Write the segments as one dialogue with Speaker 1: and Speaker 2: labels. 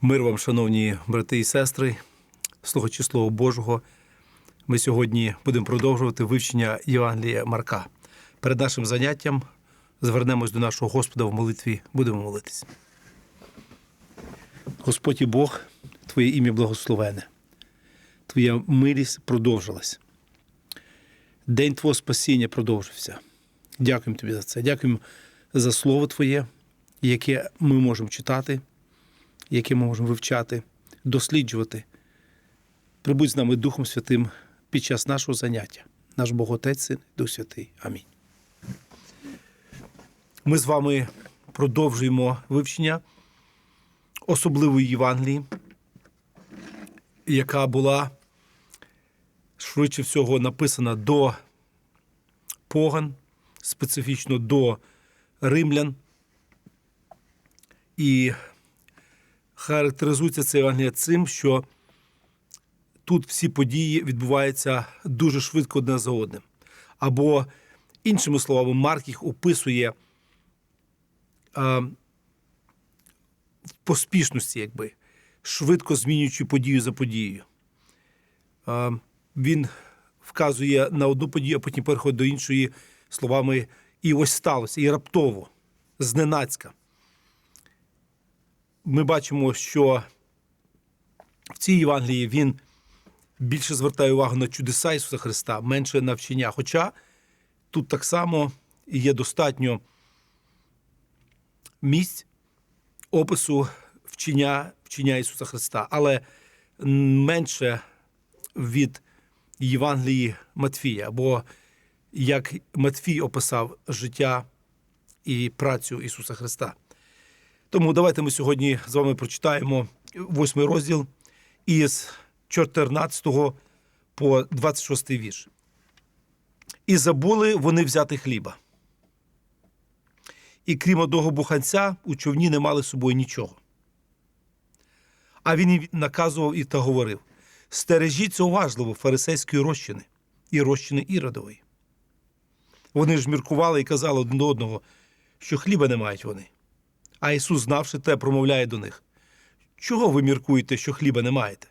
Speaker 1: Мир вам, шановні брати і сестри, слухачі Слова Божого. Ми сьогодні будемо продовжувати вивчення Євангелія Марка. Перед нашим заняттям звернемось до нашого Господа в молитві, будемо молитись. Господь і Бог, Твоє ім'я благословене, Твоя милість продовжилась. День Твого спасіння продовжився. Дякуємо Тобі за це. Дякуємо за Слово Твоє, яке ми можемо читати яке ми можемо вивчати, досліджувати. Прибудь з нами Духом Святим під час нашого заняття, наш Бог Отець, Син, Дух Святий. Амінь. Ми з вами продовжуємо вивчення особливої Євангелії, яка була швидше всього написана до поган, специфічно до римлян. І характеризується це Євангелія цим, що тут всі події відбуваються дуже швидко одне за одним. Або, іншими словами, Марк їх описує а, в поспішності, якби, швидко змінюючи подію за подією. А, він вказує на одну подію, а потім переходить до іншої словами, і ось сталося, і раптово, зненацька ми бачимо, що в цій Євангелії він більше звертає увагу на чудеса Ісуса Христа, менше на вчення. Хоча тут так само є достатньо місць опису вчення, вчення Ісуса Христа, але менше від Євангелії Матфія, або як Матфій описав життя і працю Ісуса Христа. Тому давайте ми сьогодні з вами прочитаємо восьмий розділ із 14 по 26 вірш. І забули вони взяти хліба. І крім одного буханця, у човні не мали з собою нічого. А він наказував і та говорив: стережіться уважливо фарисейської розчини і розчини Іродової. Вони ж міркували і казали один до одного, що хліба не мають вони. А Ісус, знавши те, промовляє до них: Чого ви міркуєте, що хліба не маєте?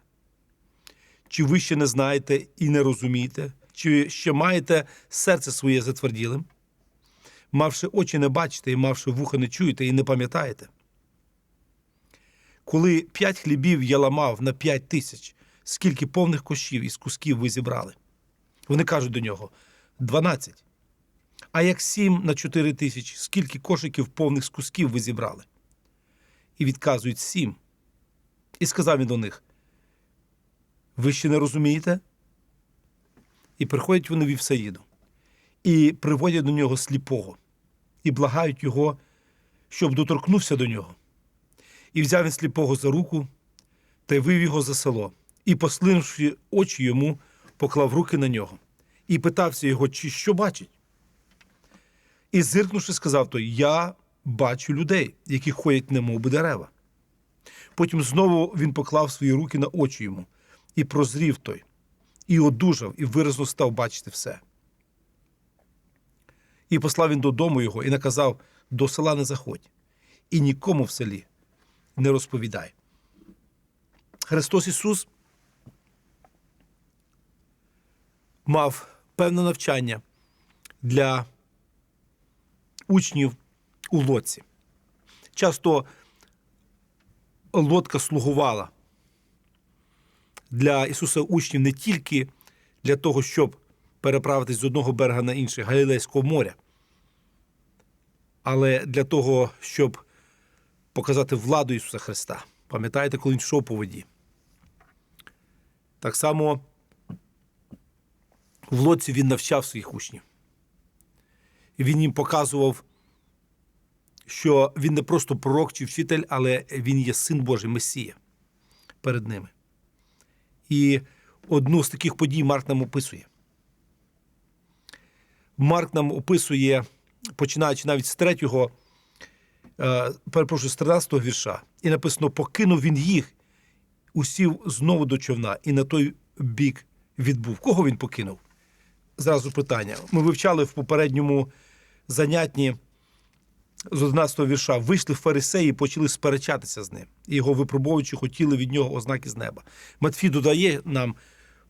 Speaker 1: Чи ви ще не знаєте і не розумієте, чи ще маєте серце своє затверділим? Мавши очі не бачите і мавши вуха не чуєте і не пам'ятаєте? Коли п'ять хлібів я ламав на п'ять тисяч, скільки повних кошів із кусків ви зібрали? Вони кажуть до нього дванадцять. А як сім на чотири тисячі, скільки кошиків повних з кусків ви зібрали? І відказують сім. І сказав він до них: Ви ще не розумієте? І приходять вони в Івсаїду, і приводять до нього сліпого, і благають його, щоб доторкнувся до нього. І взяв він сліпого за руку та й вив його за село, і, послинувши очі йому, поклав руки на нього, і питався його, чи що бачить. І, зиркнувши, сказав той: Я бачу людей, які ходять, немов би дерева. Потім знову він поклав свої руки на очі йому, і прозрів той, і одужав, і виразно став бачити все. І послав він додому його і наказав: до села не заходь, і нікому в селі не розповідай. Христос Ісус мав певне навчання для учнів у лодці. Часто лодка слугувала для Ісуса учнів не тільки для того, щоб переправитись з одного берега на інший Галілейського моря, але для того, щоб показати владу Ісуса Христа. Пам'ятаєте, коли він йшов по воді? Так само в лодці він навчав своїх учнів. І він їм показував, що він не просто пророк чи вчитель, але він є син Божий, Месія перед ними. І одну з таких подій Марк нам описує. Марк нам описує, починаючи навіть з третього, е, перепрошую, з 13-го вірша, і написано: покинув він їх, усів знову до човна, і на той бік відбув. Кого він покинув? Зразу питання. Ми вивчали в попередньому занятні з 11 вірша, вийшли фарисеї і почали сперечатися з ним. І його випробовуючи хотіли від нього ознаки з неба. Матфій додає нам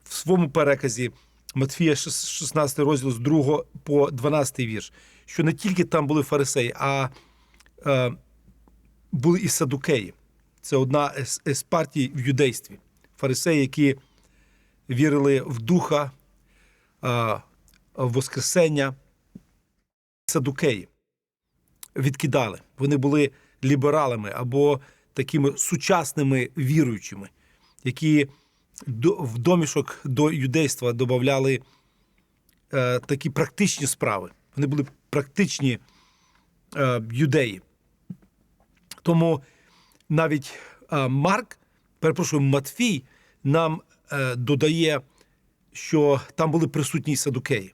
Speaker 1: в своєму переказі Матфія 16 розділ з 2 по 12 вірш, що не тільки там були фарисеї, а е, були і садукеї. Це одна з, з партій в юдействі. Фарисеї, які вірили в духа, е, в Воскресення. Садукеї відкидали. Вони були лібералами або такими сучасними віруючими, які в домішок до юдейства додавали е, такі практичні справи. Вони були практичні е, юдеї. Тому навіть е, Марк, перепрошую, Матфій нам додає, що там були присутні садукеї.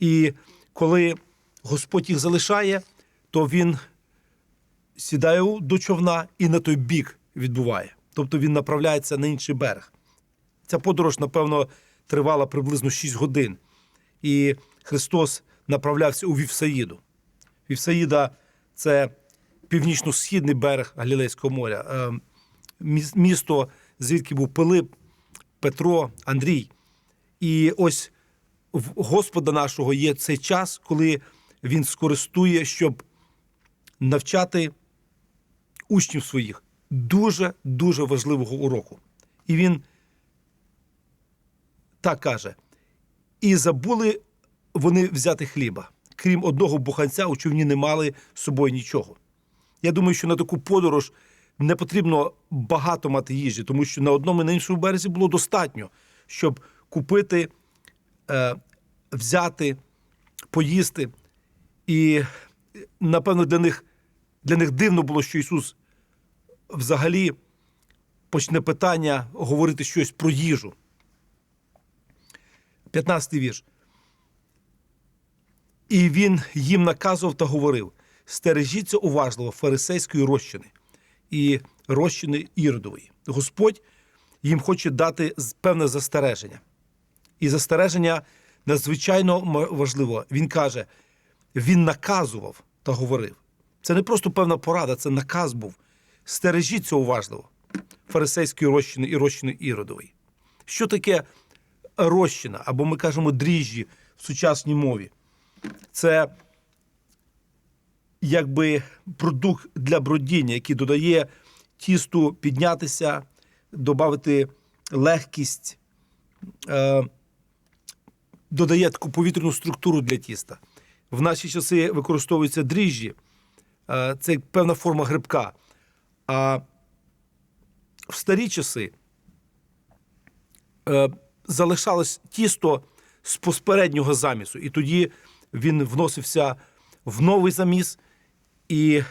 Speaker 1: І коли Господь їх залишає, то він сідає до човна і на той бік відбуває. Тобто він направляється на інший берег. Ця подорож, напевно, тривала приблизно 6 годин. І Христос направлявся у Вівсаїду. Вівсаїда це північно-східний берег Галілейського моря, е, місто, звідки був Пилип, Петро, Андрій. І ось в Господа нашого є цей час, коли він скористує, щоб навчати учнів своїх дуже дуже важливого уроку. І він так каже: і забули вони взяти хліба. Крім одного буханця, у човні не мали з собою нічого. Я думаю, що на таку подорож не потрібно багато мати їжі, тому що на одному і на іншому березі було достатньо, щоб купити, е, взяти, поїсти. І напевно для них, для них дивно було, що Ісус взагалі почне питання говорити щось про їжу. 15 вірш. І він їм наказував та говорив: стережіться уважливо фарисейської розчини і розчини Іродової. Господь їм хоче дати певне застереження. І застереження надзвичайно важливо. Він каже: він наказував та говорив. Це не просто певна порада, це наказ був. Стережіться уважливо фарисейської розчини і розчини Іродової. Що таке розчина, або ми кажемо дріжджі в сучасній мові? Це якби продукт для бродіння, який додає тісту піднятися, додати легкість, е, додає таку повітряну структуру для тіста. В наші часи використовуються дріжджі, е, це певна форма грибка. А в старі часи е, залишалось тісто з попереднього замісу, і тоді він вносився в новий заміс, і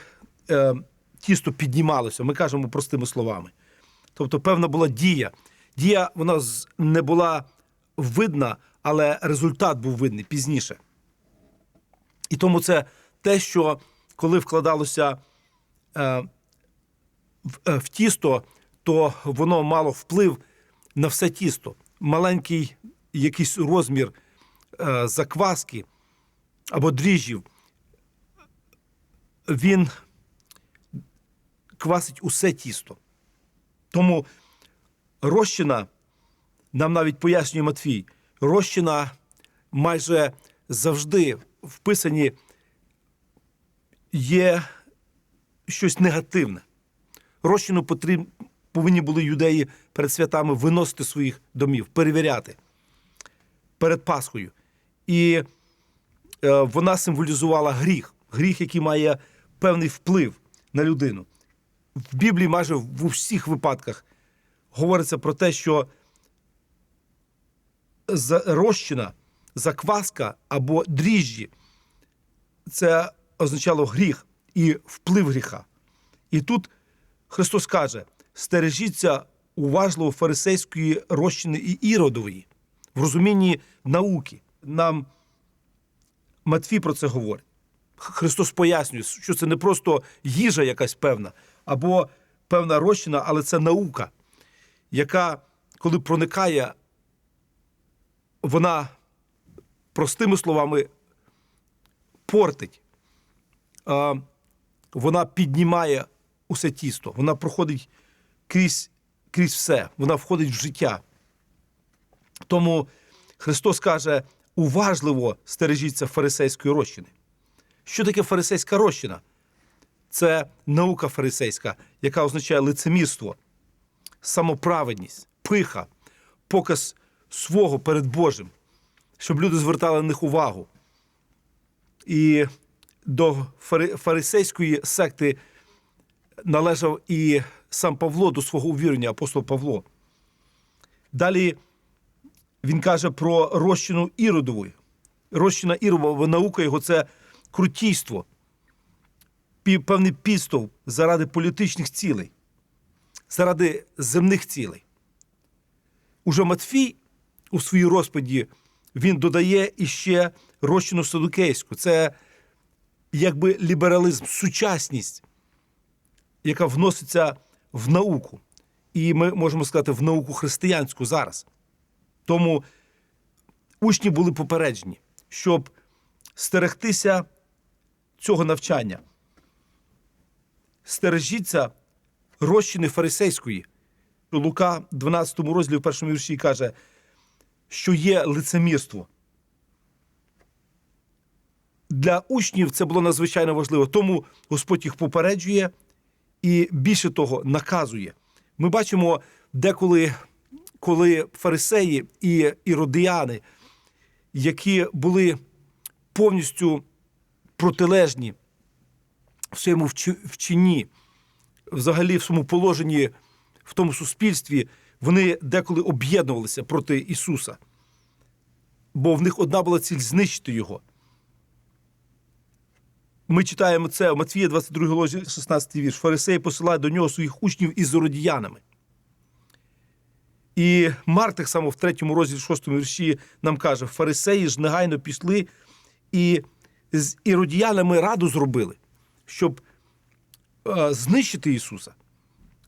Speaker 1: е, тісто піднімалося. Ми кажемо простими словами. Тобто, певна була дія. Дія вона не була видна, але результат був видний пізніше. І тому це те, що коли вкладалося е, в, е, в тісто, то воно мало вплив на все тісто. Маленький якийсь розмір е, закваски або дріжджів, він квасить усе тісто. Тому розчина, нам навіть пояснює Матвій, розчина майже завжди вписані є щось негативне. Розчину потріб, повинні були юдеї перед святами виносити своїх домів, перевіряти перед Пасхою. І е, вона символізувала гріх, гріх, який має певний вплив на людину. В Біблії майже в усіх випадках говориться про те, що розчина, закваска або дріжджі це означало гріх і вплив гріха. І тут Христос каже: стережіться уважливо фарисейської розчини і іродової в розумінні науки. Нам Матфій про це говорить. Христос пояснює, що це не просто їжа якась певна, або певна розчина, але це наука, яка, коли проникає, вона простими словами портить. А, вона піднімає усе тісто, вона проходить крізь, крізь все, вона входить в життя. Тому Христос каже: уважливо стережіться фарисейської розчини. Що таке фарисейська розчина? Це наука фарисейська, яка означає лицемірство, самоправедність, пиха, показ свого перед Божим, щоб люди звертали на них увагу. І до фарисейської секти належав і сам Павло до свого увірення, апостол Павло. Далі він каже про розчину Іродову. Розчина Іродова, наука його це крутійство, певний підступ заради політичних цілей, заради земних цілей. Уже Матфій у своїй розповіді він додає іще розчину садукейську. Це якби лібералізм, сучасність, яка вноситься в науку. І ми можемо сказати, в науку християнську зараз. Тому учні були попереджені, щоб стерегтися цього навчання. Стережіться розчини фарисейської. Лука, 12 розділі в першому вірші каже, що є лицемірство. Для учнів це було надзвичайно важливо. Тому Господь їх попереджує і більше того наказує. Ми бачимо, деколи, коли фарисеї і іродіяни, які були повністю протилежні в своєму вчи- вчинні, взагалі в своєму положенні в тому суспільстві, вони деколи об'єднувалися проти Ісуса. Бо в них одна була ціль знищити Його. Ми читаємо це в Матвія 22 ложі, 16 вірш. Фарисеї посилають до нього своїх учнів із зородіянами. І Марк так само в третьому розділі, 6 вірші нам каже: фарисеї ж негайно пішли і з іродіянами раду зробили, щоб е, знищити Ісуса.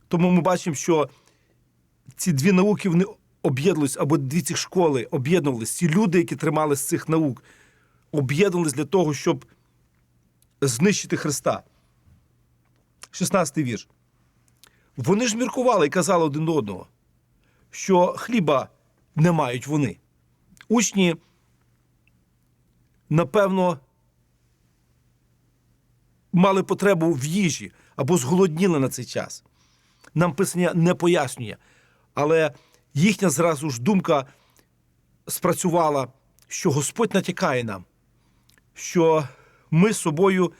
Speaker 1: Тому ми бачимо, що ці дві науки вони об'єднувалися, або дві ці школи об'єднувалися. Ці люди, які тримали з цих наук, об'єднувалися для того, щоб знищити Христа. 16 вірш. Вони ж міркували і казали один до одного, що хліба не мають вони. Учні, напевно, мали потребу в їжі або зголодніли на цей час. Нам писання не пояснює, але їхня зразу ж думка спрацювала, що Господь натякає нам, що ми з собою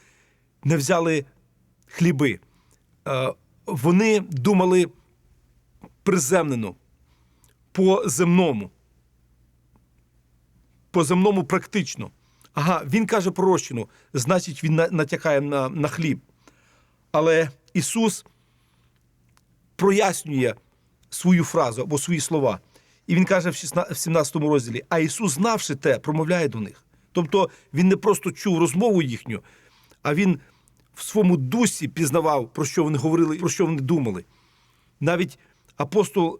Speaker 1: не взяли хліби. Е, Вони думали приземнено, по земному, по земному практично. Ага, він каже про розчину, значить, він натякає на, на хліб. Але Ісус прояснює свою фразу або свої слова. І він каже в 17 розділі: А Ісус, знавши те, промовляє до них. Тобто він не просто чув розмову їхню, а він в своєму дусі пізнавав, про що вони говорили, про що вони думали. Навіть апостол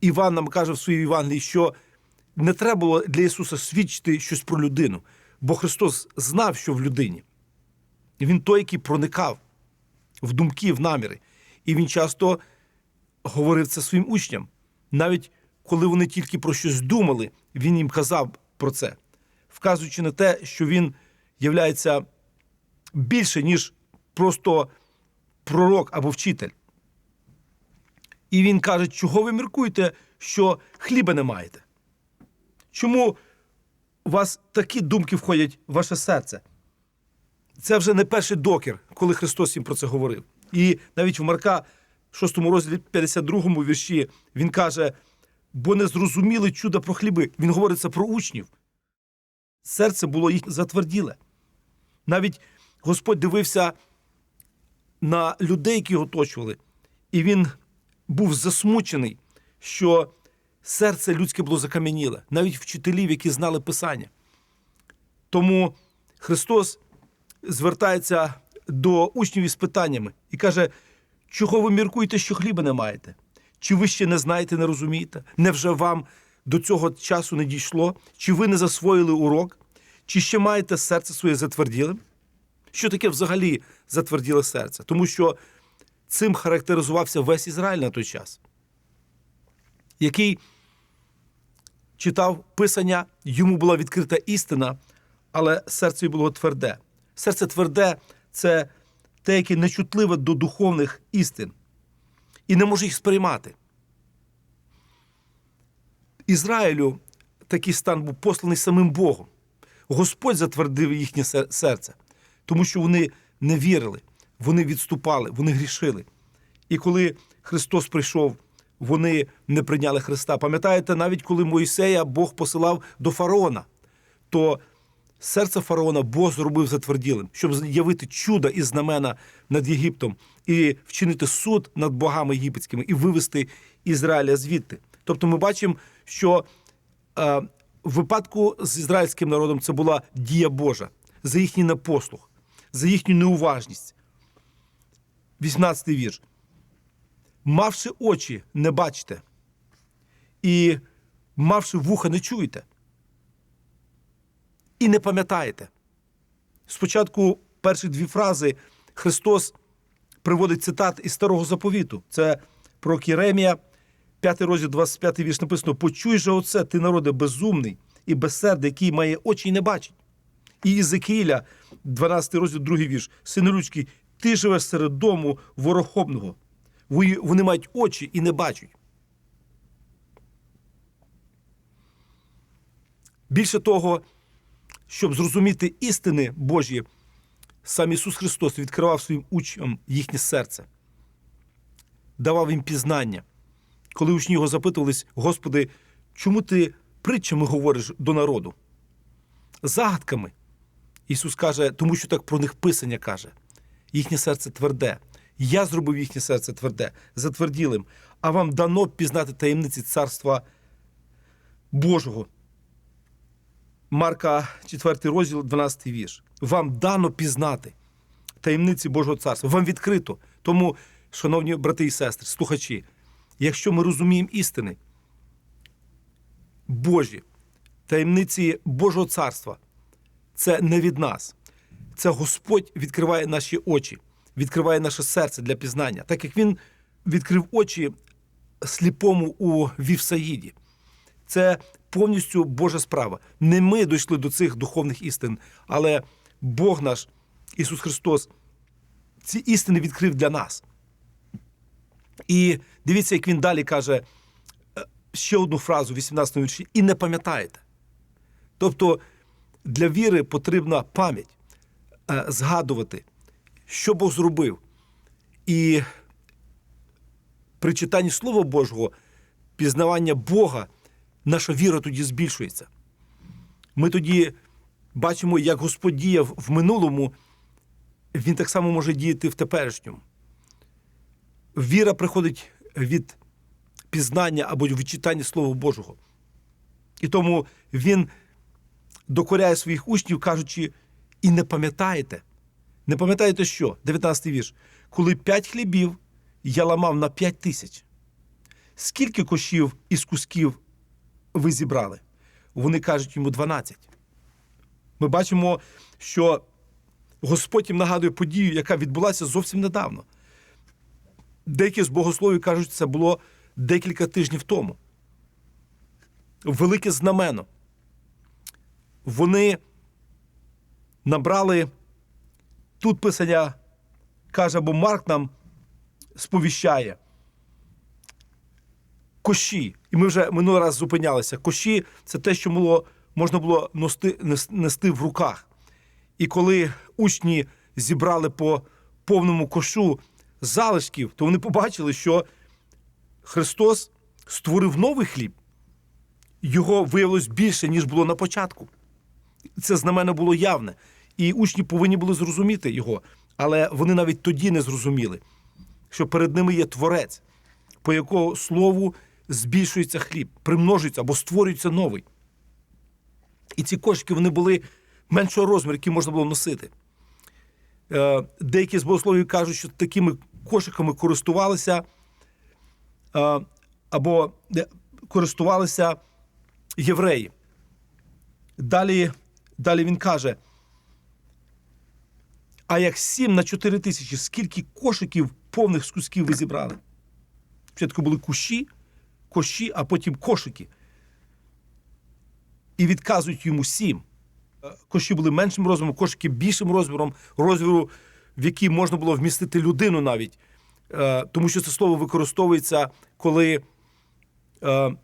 Speaker 1: Іван нам каже в своїй Євангелії, що не треба було для Ісуса свідчити щось про людину, бо Христос знав, що в людині. Він той, який проникав в думки, в наміри. І він часто говорив це своїм учням. Навіть коли вони тільки про щось думали, він їм казав про це, вказуючи на те, що він являється більше, ніж просто пророк або вчитель. І він каже, чого ви міркуєте, що хліба не маєте? Чому у вас такі думки входять в ваше серце? Це вже не перший докір, коли Христос їм про це говорив. І навіть в Марка, 6 розділі 52 вірші, він каже: бо не зрозуміли чуда про хліби. Він говорить це про учнів. Серце було їх затверділе. Навіть Господь дивився на людей, які його оточували, і він був засмучений, що серце людське було закам'яніле, навіть вчителів, які знали Писання. Тому Христос звертається до учнів із питаннями і каже: чого ви міркуєте, що хліба не маєте? Чи ви ще не знаєте, не розумієте? Невже вам до цього часу не дійшло? Чи ви не засвоїли урок? Чи ще маєте серце своє затверділим? Що таке взагалі затверділе серце? Тому що цим характеризувався весь Ізраїль на той час, який читав Писання, йому була відкрита істина, але серце було тверде. Серце тверде це те, яке нечутливе до духовних істин і не може їх сприймати. Ізраїлю такий стан був посланий самим Богом. Господь затвердив їхнє серце, тому що вони не вірили, вони відступали, вони грішили. І коли Христос прийшов, вони не прийняли Христа. Пам'ятаєте, навіть коли Моїсея Бог посилав до фараона, то серце фараона Бог зробив затверділим, щоб явити чудо і знамена над Єгиптом, і вчинити суд над богами єгипетськими, і вивести Ізраїля звідти. Тобто ми бачимо, що е, в випадку з ізраїльським народом це була дія Божа за їхній непослух, за їхню неуважність. 18 й вірш. Мавши очі, не бачите, і мавши вуха, не чуєте. І не пам'ятаєте. Спочатку перші дві фрази Христос приводить цитат із старого заповіту. Це про Кіремія, 5 розділ, 25 вірш написано: Почуй же оце, ти народе безумний і безсердий, який має очі і не бачить. І Ізекіїля, 12 розділ, 2 вірш, сину людський, ти живеш серед дому ворохобного. Вони мають очі і не бачать. Більше того, щоб зрозуміти істини Божі, сам Ісус Христос відкривав своїм учням їхнє серце, давав їм пізнання. Коли учні його запитувались, Господи, чому ти притчами говориш до народу? Загадками. Ісус каже, тому що так про них Писання каже. Їхнє серце тверде. Я зробив їхнє серце тверде, затверділим, а вам дано пізнати таємниці Царства Божого. Марка 4 розділ, 12 вірш. Вам дано пізнати таємниці Божого царства. Вам відкрито. Тому, шановні брати і сестри, слухачі, якщо ми розуміємо істини Божі, таємниці Божого царства, це не від нас. Це Господь відкриває наші очі, відкриває наше серце для пізнання, так як Він відкрив очі сліпому у Вівсаїді. Це повністю Божа справа. Не ми дійшли до цих духовних істин, але Бог наш, Ісус Христос, ці істини відкрив для нас. І дивіться, як він далі каже е, ще одну фразу 18 вірші, і не пам'ятаєте. Тобто для віри потрібна пам'ять, е, згадувати, що Бог зробив. І при читанні Слова Божого, пізнавання Бога, наша віра тоді збільшується. Ми тоді бачимо, як Господь діяв в минулому, Він так само може діяти в теперішньому. Віра приходить від пізнання або від читання Слова Божого. І тому він докоряє своїх учнів, кажучи, і не пам'ятаєте. Не пам'ятаєте що? 19 вірш. Коли п'ять хлібів я ламав на п'ять тисяч. Скільки кошів із кусків ви зібрали? Вони кажуть йому 12. Ми бачимо, що Господь їм нагадує подію, яка відбулася зовсім недавно. Деякі з богословів кажуть, це було декілька тижнів тому. Велике знамено. Вони набрали тут писання каже, або Марк нам сповіщає. Кощі. І ми вже минулий раз зупинялися. Кощі це те, що було, можна було ности, нести в руках. І коли учні зібрали по повному кошу залишків, то вони побачили, що Христос створив новий хліб. Його виявилось більше, ніж було на початку. Це знамено було явне. І учні повинні були зрозуміти його. Але вони навіть тоді не зрозуміли, що перед ними є творець, по якого слову збільшується хліб, примножується або створюється новий. І ці кошики вони були меншого розміру, які можна було носити. Е, Деякі з богословів кажуть, що такими кошиками користувалися е, або е, користувалися євреї. Далі, далі він каже: А як 7 на 4 тисячі, скільки кошиків повних з кусків ви зібрали? Спочатку були кущі, кощі, а потім кошики. І відказують йому сім. Е, Кощі були меншим розміром, кошики більшим розміром, розміру, в який можна було вмістити людину навіть. Е, Тому що це слово використовується, коли е,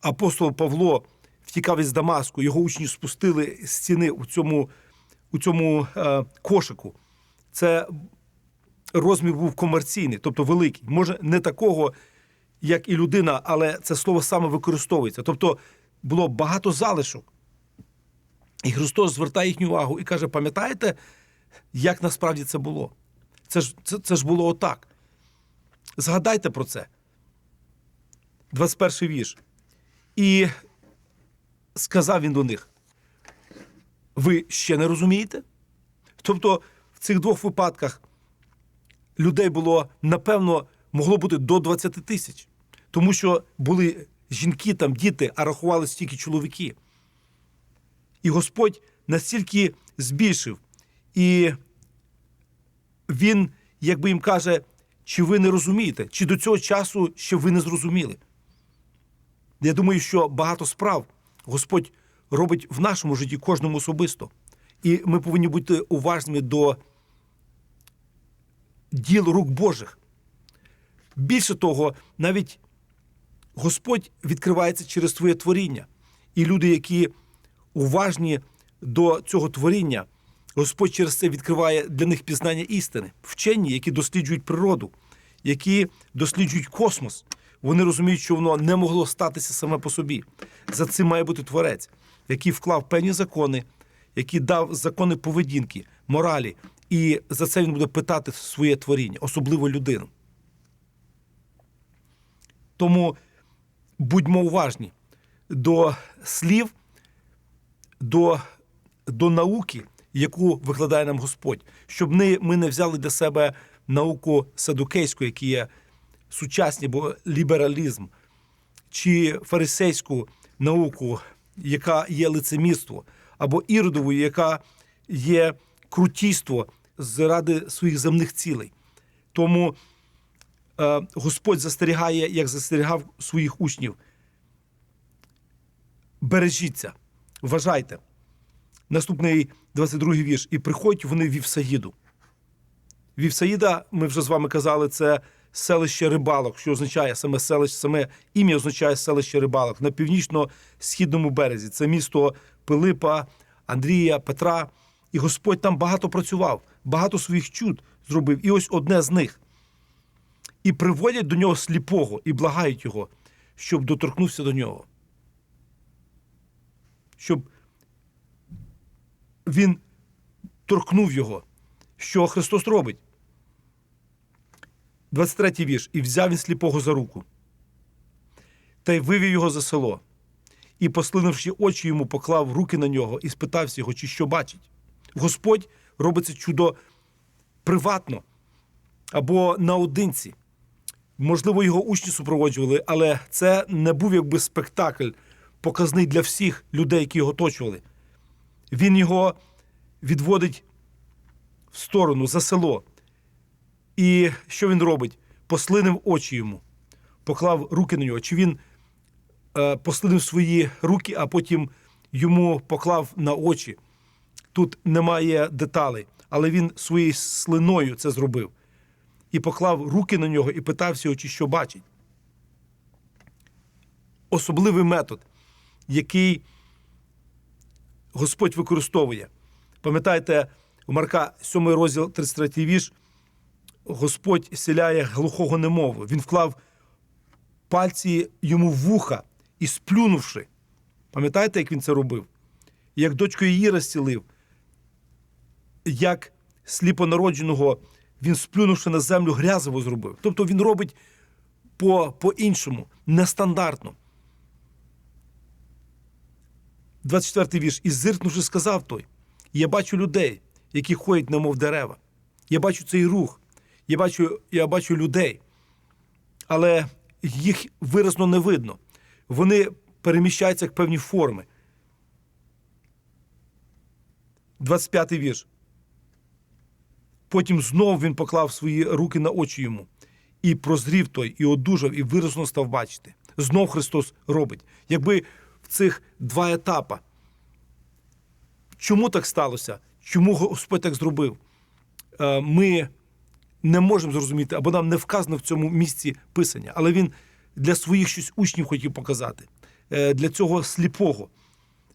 Speaker 1: апостол Павло втікав із Дамаску, його учні спустили з стіни у цьому, у цьому кошику. Це розмір був комерційний, тобто великий. Може, не такого, як і людина, але це слово саме використовується. Тобто було багато залишок. І Христос звертає їхню увагу і каже: пам'ятаєте, як насправді це було? Це ж, це, це ж було отак. Згадайте про це. 21 вірш. І сказав він до них: ви ще не розумієте? Тобто, в цих двох випадках людей було, напевно, могло бути до 20 тисяч, тому що були жінки, там, діти, а рахували стільки чоловіки. І Господь настільки збільшив, і Він, якби їм каже, чи ви не розумієте, чи до цього часу ще ви не зрозуміли. Я думаю, що багато справ Господь робить в нашому житті кожному особисто. І ми повинні бути уважними до діл рук Божих. Більше того, навіть Господь відкривається через твоє творіння. І люди, які уважні до цього творіння, Господь через це відкриває для них пізнання істини. Вчені, які досліджують природу, які досліджують космос. Вони розуміють, що воно не могло статися саме по собі. За цим має бути творець, який вклав певні закони, який дав закони поведінки, моралі, і за це він буде питати своє творіння, особливо людину. Тому будьмо уважні до слів, до, до науки, яку викладає нам Господь, щоб ми не взяли для себе науку садукейську, які є сучасні, бо лібералізм, чи фарисейську науку, яка є лицемірство, або іродову, яка є крутійство заради своїх земних цілей. Тому Господь застерігає, як застерігав своїх учнів. Бережіться, вважайте. Наступний 22-й вірш. І приходять вони в Вівсаїду. Вівсаїда, ми вже з вами казали, це селище рибалок, що означає саме селище, саме ім'я означає селище рибалок на північно-східному березі. Це місто Пилипа, Андрія, Петра. І Господь там багато працював, багато своїх чуд зробив. І ось одне з них. І приводять до нього сліпого і благають його, щоб доторкнувся до нього. Щоб він торкнув його. Що Христос робить? 23 вірш. І взяв він сліпого за руку, та й вивів його за село, і, послинивши очі йому, поклав руки на нього і спитався його, чи що бачить. Господь робить це чудо приватно або наодинці. Можливо, його учні супроводжували, але це не був якби спектакль, показний для всіх людей, які його оточували. Він його відводить в сторону за село. І що він робить? Послинив очі йому, поклав руки на нього. Чи він е, послинив свої руки, а потім йому поклав на очі. Тут немає деталей, але він своєю слиною це зробив. І поклав руки на нього і питався чи що бачить. Особливий метод, який Господь використовує. Пам'ятаєте, у Марка 7 розділ 33 вірш, Господь сіляє глухого немову. Він вклав пальці йому в вуха і сплюнувши. Пам'ятаєте, як він це робив? Як дочку її розцілив, як сліпонародженого він, сплюнувши на землю, грязово зробив. Тобто він робить по- по-іншому, нестандартно. 24 вірш. І зиркнувши, сказав той: Я бачу людей, які ходять, немов дерева. Я бачу цей рух, я бачу, я бачу людей, але їх виразно не видно. Вони переміщаються як певні форми. 25 вірш. Потім знов він поклав свої руки на очі йому, і прозрів той, і одужав, і виразно став бачити. Знов Христос робить. Якби в цих два етапи. Чому так сталося? Чому Господь так зробив? Е, Ми не можемо зрозуміти, або нам не вказано в цьому місці писання, але він для своїх щось учнів хотів показати, Е, для цього сліпого.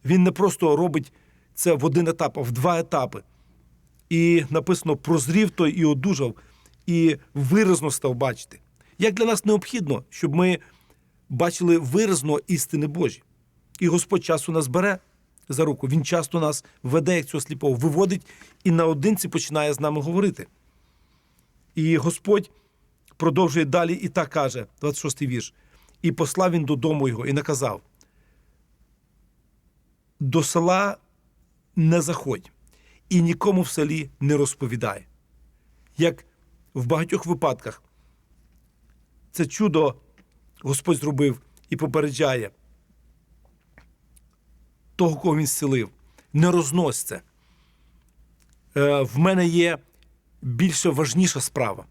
Speaker 1: Він не просто робить це в один етап, а в два етапи. І написано: прозрів той і одужав, і виразно став бачити. Як для нас необхідно, щоб ми бачили виразно істини Божі. І Господь часу нас бере за руку. Він часто нас веде, як цього сліпого, виводить і наодинці починає з нами говорити. І Господь продовжує далі і так каже, 26-й вірш. І послав він додому його і наказав: до села не заходь і нікому в селі не розповідай. Як в багатьох випадках це чудо Господь зробив і попереджає того, кого він зцілив. Не рознось. Е, в мене є більше важніша справа.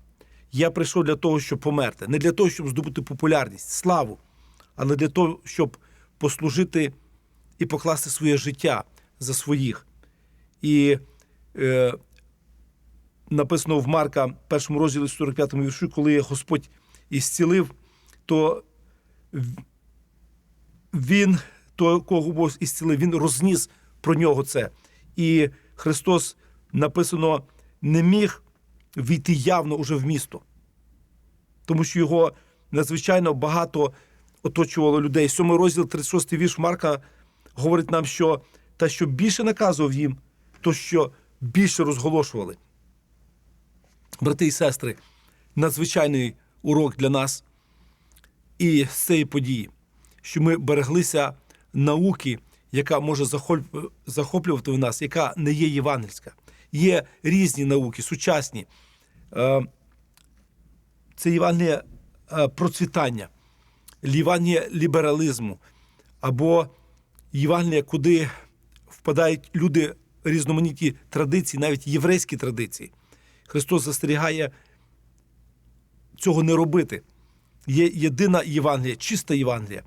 Speaker 1: Я прийшов для того, щоб померти. Не для того, щоб здобути популярність, славу, але для того, щоб послужити і покласти своє життя за своїх. І е, написано в Марка, першому розділі 45 му віршу, коли Господь ісцілив, то він, того, кого Бог ісцілив, він розніс про нього це. І Христос написано не міг війти явно уже в місто, тому що його надзвичайно багато оточувало людей. Сьомий розділ, 36 вірш Марка говорить нам, що та що більше наказував їм, то що більше розголошували. Брати і сестри, надзвичайний урок для нас і з цієї події, що ми береглися науки, яка може захоплювати в нас, яка не є євангельська. Є різні науки, сучасні. Е, Це Євангелія е, процвітання, Євангелія лібералізму або Євангелія, куди впадають люди різноманітні традиції, навіть єврейські традиції. Христос застерігає цього не робити. Є єдина Євангелія, чиста Євангелія,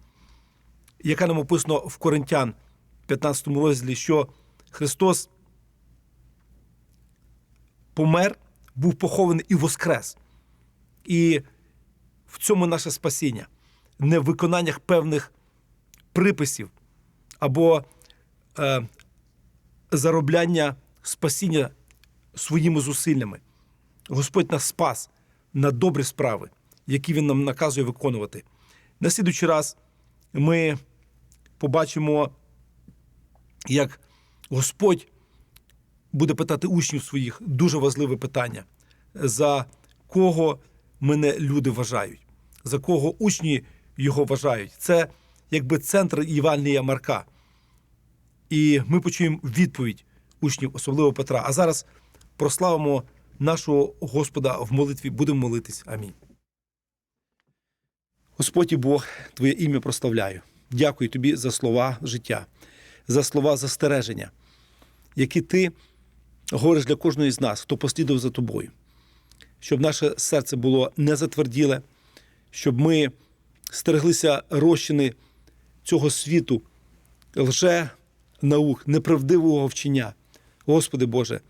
Speaker 1: яка нам описано в Коринтян, 15 розділі, що Христос помер, був похований і воскрес. І в цьому наше спасіння, не в виконаннях певних приписів або е, заробляння спасіння своїми зусиллями. Господь нас спас на добрі справи, які Він нам наказує виконувати. На слідуючий раз ми побачимо, як Господь буде питати учнів своїх дуже важливе питання, за кого мене люди вважають, за кого учні його вважають. Це якби центр Євангелія Марка. І ми почуємо відповідь учнів, особливо Петра. А зараз прославимо нашого Господа в молитві. Будемо молитись. Амінь. Господь і Бог, Твоє ім'я прославляю. Дякую тобі за слова життя, за слова застереження, які ти говориш для кожного з нас, хто послідував за тобою, щоб наше серце було не затверділе, щоб ми стереглися розчини цього світу, лже наук, неправдивого вчення. Господи Боже,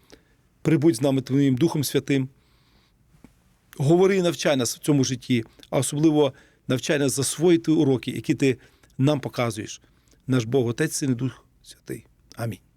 Speaker 1: прибудь з нами Твоїм Духом Святим. Говори і навчай нас в цьому житті, а особливо навчай нас засвоїти уроки, які ти нам показуєш. Наш Бог, Отець Син і Дух Святий. Амінь.